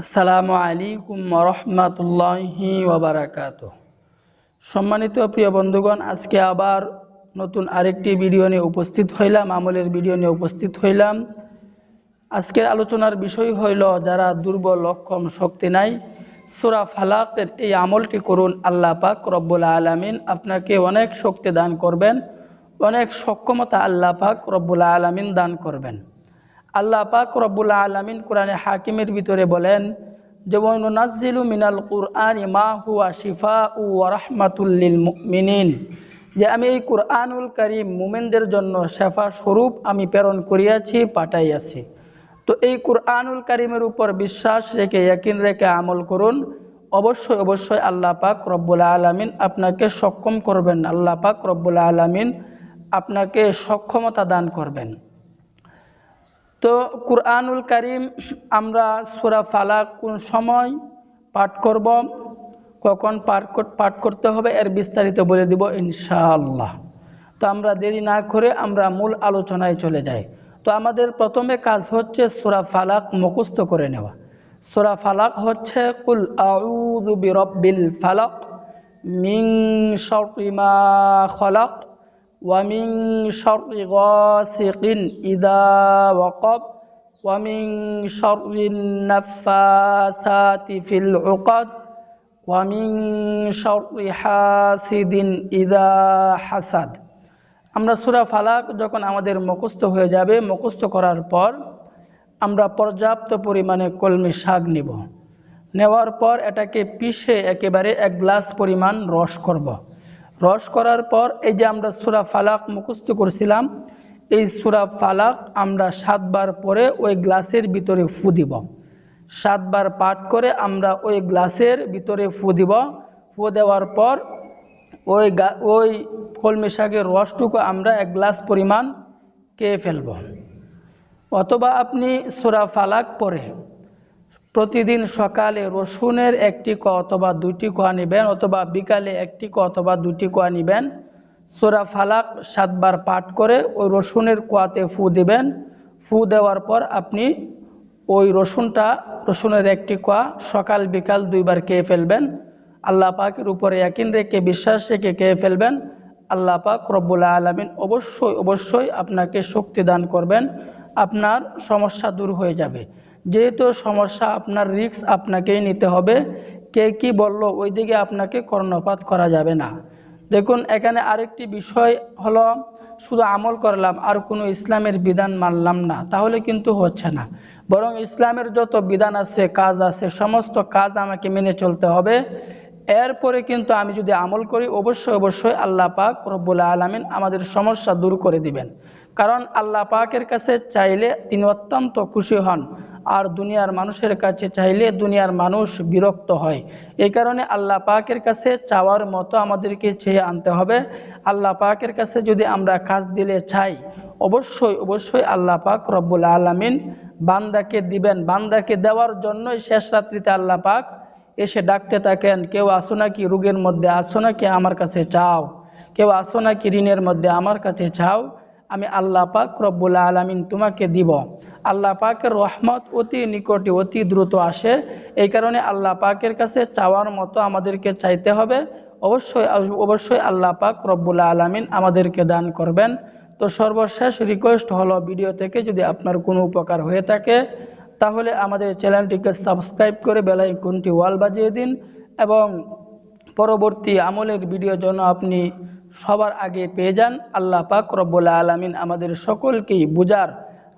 আসসালামু আলাইকুম রহমতুল্লাহি ওবরাকাত সম্মানিত প্রিয় বন্ধুগণ, আজকে আবার নতুন আরেকটি ভিডিও নিয়ে উপস্থিত হইলাম, আমলের ভিডিও নিয়ে উপস্থিত হইলাম। আজকের আলোচনার বিষয় হইল, যারা দুর্বল, অক্ষম, শক্তি নাই, সুরা ফালাকের এই আমলটি করুন, আল্লাহ পাক রব্বুল আলমিন আপনাকে অনেক শক্তি দান করবেন, অনেক সক্ষমতা আল্লাহ পাক রব্বুল আলমিন দান করবেন। আল্লাহ পাক রব্বুল আলমিন কোরআনে হাকিমের ভিতরে বলেন যেমন নাজিলু মিনাল কুরআন মা হুয়া শিফা উ রাহমাতুল্লিল মিনিন যে আমি এই কুরআনুল করিম মুমেনদের জন্য শেফা স্বরূপ আমি প্রেরণ করিয়াছি, পাঠাইয়াছি। তো এই কুরআনুল করিমের উপর বিশ্বাস রেখে, ইয়াকিন রেখে আমল করুন। অবশ্যই অবশ্যই আল্লাহ পাক রব্বুল আলমিন আপনাকে সক্ষম করবেন। আল্লাহ পাক রব্বুল আলমিন আপনাকে সক্ষমতা দান করবেন। তো কুরআনুল করিম আমরা সুরা ফালাক কোন সময় পাঠ করব, কখন পাঠ করতে হবে এর বিস্তারিত বলে দিব ইনশাআল্লাহ। তো আমরা দেরি না করে আমরা মূল আলোচনায় চলে যাই। তো আমাদের প্রথমে কাজ হচ্ছে সুরা ফালাক মুখস্থ করে নেওয়া। সুরা ফালাক হচ্ছে, কুল আউযু বিরব্বিল ফালাক মিং শাররি মা খলাক। ومن شر غاسق إذا وقب ومن شر النفاثات في العقد ومن شر حاسد إذا حسد আমরা সুরা ফালাক যখন আমাদের মুখস্থ হয়ে যাবে মুখস্থ করার পর আমরা পর্যাপ্ত পরিমাণে কলমি শাক নিব নেওয়ার পর এটাকে পিষে একেবারে এক গ্লাস পরিমাণ রস করব। রস করার পর এই যে আমরা সুরা ফালাক মুখস্থ করছিলাম, এই সুরা ফালাক আমরা সাতবার পরে ওই গ্লাসের ভিতরে ফু দিব। সাতবার পাঠ করে আমরা ওই গ্লাসের ভিতরে ফু দিব। ফু দেওয়ার পর ওই ওই কলমি শাকের রসটুকু আমরা এক গ্লাস পরিমাণ খেয়ে ফেলব। অথবা আপনি সুরা ফালাক পরে প্রতিদিন সকালে রসুনের একটি ক অথবা দুটি কোয়া নেবেন অথবা বিকালে একটি ক অথবা দুটি কোয়া নেবেন। সোরা ফালাক সাতবার পাঠ করে ওই রসুনের কোয়াতে ফু দিবেন। ফু দেওয়ার পর আপনি ওই রসুনটা, রসুনের একটি কোয়া সকাল বিকাল দুইবার খেয়ে ফেলবেন। আল্লাহ পাকের উপরে একিন রেখে, বিশ্বাস রেখে খেয়ে ফেলবেন। আল্লাহ পাক রব্বুল্লা আলমিন অবশ্যই অবশ্যই আপনাকে শক্তি দান করবেন। আপনার সমস্যা দূর হয়ে যাবে। যেহেতু সমস্যা, আপনার রিক্স আপনাকেই নিতে হবে। কে কি বলল ওই দিকে আপনাকে কর্ণপাত করা যাবে না। দেখুন, এখানে আরেকটি বিষয় হলো, শুধু আমল করলাম, আর কোনো ইসলামের বিধান মানলাম না। তাহলে কিন্তু হচ্ছে না। বরং ইসলামের যত বিধান আছে, কাজ আছে, সমস্ত কাজ আমাকে মেনে চলতে হবে। এরপরে কিন্তু আমি যদি আমল করি, অবশ্যই অবশ্যই আল্লাহ পাক রব্বুল আলমিন আমাদের সমস্যা দূর করে দিবেন। কারণ আল্লাহ পাকের কাছে চাইলে তিনি অত্যন্ত খুশি হন। আর দুনিয়ার মানুষের কাছে চাইলে দুনিয়ার মানুষ বিরক্ত হয়। এই কারণে আল্লাহ পাকের কাছে চাওয়ার মতো আমাদেরকে চেয়ে আনতে হবে। আল্লাহ পাকের কাছে যদি আমরা কাজ দিলে চাই, অবশ্যই অবশ্যই আল্লাহ পাক রব্বুল আলমিন বান্দাকে দিবেন। বান্দাকে দেওয়ার জন্যই শেষ রাত্রিতে আল্লাহ পাক এসে ডাকতে থাকেন, কেউ আসো নাকি রোগের মধ্যে? আসো নাকি আমার কাছে চাও? কেউ আসো নাকি ঋণের মধ্যে? আমার কাছে চাও? আমি আল্লাহ পাক রব্বুল আলমিন তোমাকে দিব। আল্লাহ পাকের রহমত অতি নিকটে, অতি দ্রুত আসে। এই কারণে আল্লাহ পাকের কাছে চাওয়ার মতো আমাদেরকে চাইতে হবে। অবশ্যই অবশ্যই আল্লাহ পাক রব্বুল আলমিন আমাদেরকে দান করবেন। তো সর্বশেষ রিকোয়েস্ট হলো ভিডিও থেকে যদি আপনার কোনো উপকার হয়ে থাকে, তাহলে আমাদের চ্যানেলটিকে সাবস্ক্রাইব করে বেলাইকনটি ওয়াল বাজিয়ে দিন এবং পরবর্তী আমলের ভিডিও যেন আপনি সবার আগে পেয়ে যান। আল্লাহ পাক রব্বুল্লা আলমিন আমাদের সকলকেই বুজার